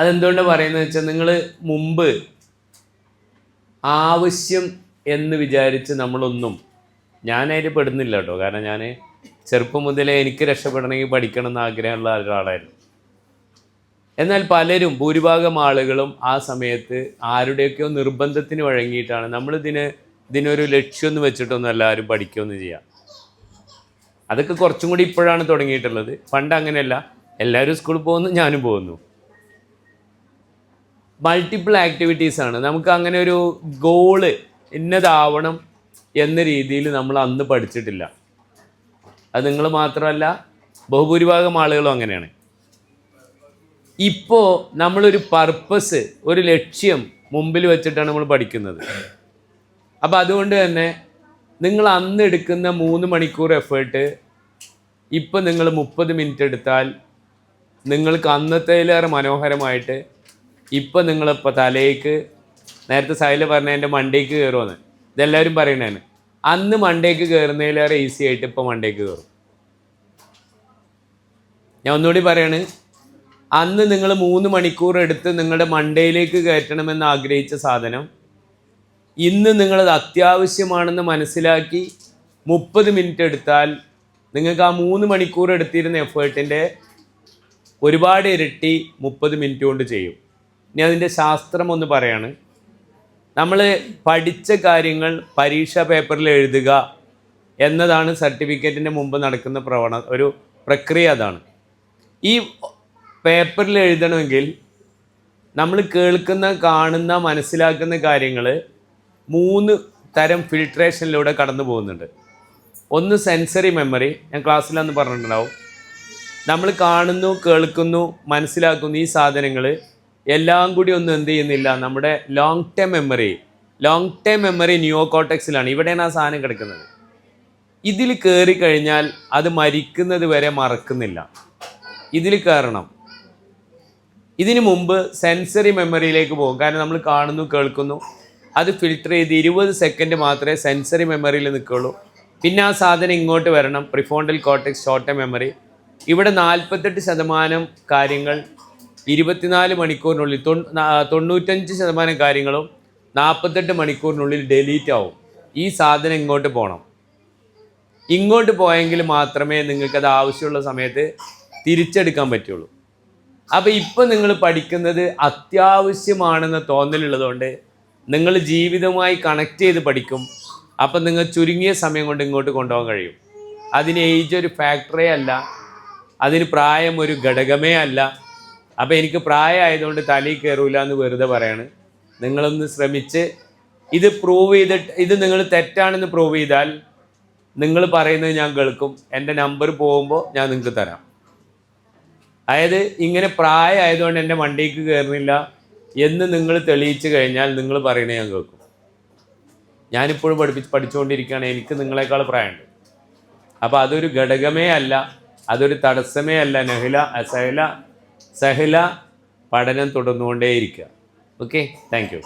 അതെന്തുകൊണ്ട് പറയുന്നത് വെച്ചാൽ നിങ്ങൾ മുമ്പ് ആവശ്യം എന്ന് വിചാരിച്ച് നമ്മളൊന്നും ഞാനതിൽ പെടുന്നില്ല കേട്ടോ. കാരണം ഞാൻ ചെറുപ്പം മുതലേ എനിക്ക് രക്ഷപ്പെടണമെങ്കിൽ പഠിക്കണം എന്ന് ആഗ്രഹമുള്ള ഒരാളായിരുന്നു. എന്നാൽ പലരും ഭൂരിഭാഗം ആളുകളും ആ സമയത്ത് ആരുടെയൊക്കെയോ നിർബന്ധത്തിന് വഴങ്ങിയിട്ടാണ് നമ്മളിതിന് ഇതിനൊരു ലക്ഷ്യമൊന്നും വെച്ചിട്ടൊന്നും എല്ലാവരും പഠിക്കുകയൊന്നും ചെയ്യാം. അതൊക്കെ കുറച്ചും കൂടി ഇപ്പോഴാണ് തുടങ്ങിയിട്ടുള്ളത്. പണ്ട് അങ്ങനെയല്ല. എല്ലാവരും സ്കൂളിൽ പോകുന്നു ഞാനും പോകുന്നു. മൾട്ടിപ്പിൾ ആക്ടിവിറ്റീസ് ആണ്. നമുക്ക് അങ്ങനെ ഒരു ഗോൾ ഇന്നതാവണം എന്ന രീതിയിൽ നമ്മൾ അന്ന് പഠിച്ചിട്ടില്ല. അത് നിങ്ങൾ മാത്രമല്ല ബഹുഭൂരിഭാഗം ആളുകളും അങ്ങനെയാണ്. ഇപ്പോൾ നമ്മളൊരു പർപ്പസ് ഒരു ലക്ഷ്യം മുമ്പിൽ വെച്ചിട്ടാണ് നമ്മൾ പഠിക്കുന്നത്. അപ്പോൾ അതുകൊണ്ട് തന്നെ നിങ്ങൾ അന്ന് എടുക്കുന്ന മൂന്ന് മണിക്കൂർ എഫേർട്ട് ഇപ്പം നിങ്ങൾ മുപ്പത് മിനിറ്റ് എടുത്താൽ നിങ്ങൾക്ക് അന്നത്തേലേറെ മനോഹരമായിട്ട് ഇപ്പം നിങ്ങളിപ്പോൾ തലേക്ക് നേരത്തെ സൈല പറഞ്ഞ എന്റെ മണ്ടേക്ക് കയറുമെന്ന് ഇതെല്ലാവരും പറയണേന്ന് അന്ന് മണ്ടേക്ക് കയറുന്നതിലേറെ ഈസി ആയിട്ട് ഇപ്പം മണ്ടേക്ക് കയറും ഞാൻ ഒന്നുകൂടി പറയാണ് അന്ന് നിങ്ങൾ മൂന്ന് മണിക്കൂർ എടുത്ത് നിങ്ങളുടെ മണ്ടയിലേക്ക് കയറ്റണമെന്ന് ആഗ്രഹിച്ച സാധനം ഇന്ന് നിങ്ങളത് അത്യാവശ്യമാണെന്ന് മനസ്സിലാക്കി മുപ്പത് മിനിറ്റ് എടുത്താൽ നിങ്ങൾക്ക് ആ മൂന്ന് മണിക്കൂർ എടുത്തിരുന്ന എഫേർട്ടിന്റെ ഒരുപാട് ഇരട്ടി മുപ്പത് മിനിറ്റ് കൊണ്ട് ചെയ്യും. ഇനി അതിന്റെ ശാസ്ത്രം ഒന്ന് പറയാണ്. നമ്മൾ പഠിച്ച കാര്യങ്ങൾ പരീക്ഷാ പേപ്പറിൽ എഴുതുക എന്നതാണ് സർട്ടിഫിക്കറ്റിന്റെ മുമ്പ് നടക്കുന്ന പ്രവണ ഒരു പ്രക്രിയ അതാണ്. ഈ പേപ്പറിൽ എഴുതണമെങ്കിൽ നമ്മൾ കേൾക്കുന്ന കാണുന്ന മനസ്സിലാക്കുന്ന കാര്യങ്ങൾ മൂന്ന് തരം ഫിൽട്രേഷനിലൂടെ കടന്നു പോകുന്നുണ്ട്. ഒന്ന് സെൻസറി മെമ്മറി ഞാൻ ക്ലാസ്സിലന്ന് പറഞ്ഞിട്ടുണ്ടാവും. നമ്മൾ കാണുന്നു കേൾക്കുന്നു മനസ്സിലാക്കുന്നു ഈ സാധനങ്ങൾ എല്ലാം കൂടി ഒന്നും എന്ത് ചെയ്യുന്നില്ല. നമ്മുടെ long term memory long term memory ന്യൂയോ കോട്ടക്സിലാണ് ഇവിടെയാണ് ആ സാധനം കിടക്കുന്നത്. ഇതിൽ കയറി കഴിഞ്ഞാൽ അത് മരിക്കുന്നത് വരെ മറക്കുന്നില്ല. ഇതിൽ കയറണം. ഇതിനു മുമ്പ് സെൻസറി മെമ്മറിയിലേക്ക് പോകും. കാരണം നമ്മൾ കാണുന്നു കേൾക്കുന്നു. അത് ഫിൽട്ടർ ചെയ്ത് ഇരുപത് സെക്കൻഡ് മാത്രമേ സെൻസറി മെമ്മറിയിൽ നിൽക്കുള്ളൂ. പിന്നെ ആ സാധനം ഇങ്ങോട്ട് വരണം. പ്രിഫോണ്ടൽ കോട്ടക്സ് ഷോർട്ട് മെമ്മറി ഇവിടെ നാൽപ്പത്തെട്ട് ശതമാനം കാര്യങ്ങൾ ഇരുപത്തിനാല് മണിക്കൂറിനുള്ളിൽ തൊണ്ണൂറ്റഞ്ച് ശതമാനം കാര്യങ്ങളും നാൽപ്പത്തെട്ട് മണിക്കൂറിനുള്ളിൽ ഡെലീറ്റ് ആവും. ഈ സാധനം ഇങ്ങോട്ട് പോകണം ഇങ്ങോട്ട് പോയെങ്കിൽ മാത്രമേ നിങ്ങൾക്കത് ആവശ്യമുള്ള സമയത്ത് തിരിച്ചെടുക്കാൻ പറ്റുള്ളൂ. അപ്പോൾ ഇപ്പം നിങ്ങൾ പഠിക്കുന്നത് അത്യാവശ്യമാണെന്ന തോന്നലുള്ളതുകൊണ്ട് നിങ്ങൾ ജീവിതവുമായി കണക്ട് ചെയ്ത് പഠിക്കും. അപ്പം നിങ്ങൾ ചുരുങ്ങിയ സമയം കൊണ്ട് ഇങ്ങോട്ട് കൊണ്ടുപോകാൻ കഴിയും. അതിന് ഏജ് ഒരു ഫാക്ടറേ അല്ല. അതിന് പ്രായം ഒരു ഘടകമേ അല്ല. അപ്പോൾ എനിക്ക് പ്രായമായതുകൊണ്ട് തലയിൽ കയറൂല എന്ന് വെറുതെ പറയാണ്. നിങ്ങളൊന്ന് ശ്രമിച്ച് ഇത് പ്രൂവ് ചെയ്തിട്ട് ഇത് നിങ്ങൾ തെറ്റാണെന്ന് പ്രൂവ് ചെയ്താൽ നിങ്ങൾ പറയുന്നത് ഞാൻ കേൾക്കും. എന്റെ നമ്പർ പോകുമ്പോൾ ഞാൻ നിങ്ങൾക്ക് തരാം. അതായത് ഇങ്ങനെ പ്രായമായതുകൊണ്ട് എന്റെ വണ്ടിക്ക് കയറുന്നില്ല എന്ന് നിങ്ങൾ തെളിയിച്ചു കഴിഞ്ഞാൽ നിങ്ങൾ പറയുന്നത് ഞാൻ കേൾക്കും. ഞാനിപ്പോഴും പഠിപ്പിച്ച് പഠിച്ചുകൊണ്ടിരിക്കുകയാണ്. എനിക്ക് നിങ്ങളെക്കാൾ പ്രായമുണ്ട്. അപ്പോൾ അതൊരു ഘടകമേ അല്ല. അതൊരു തടസ്സമേ അല്ല. നഹില സഹല സഹല പഠനം തുടർന്നുകൊണ്ടേയിരിക്കുക. Okay thank you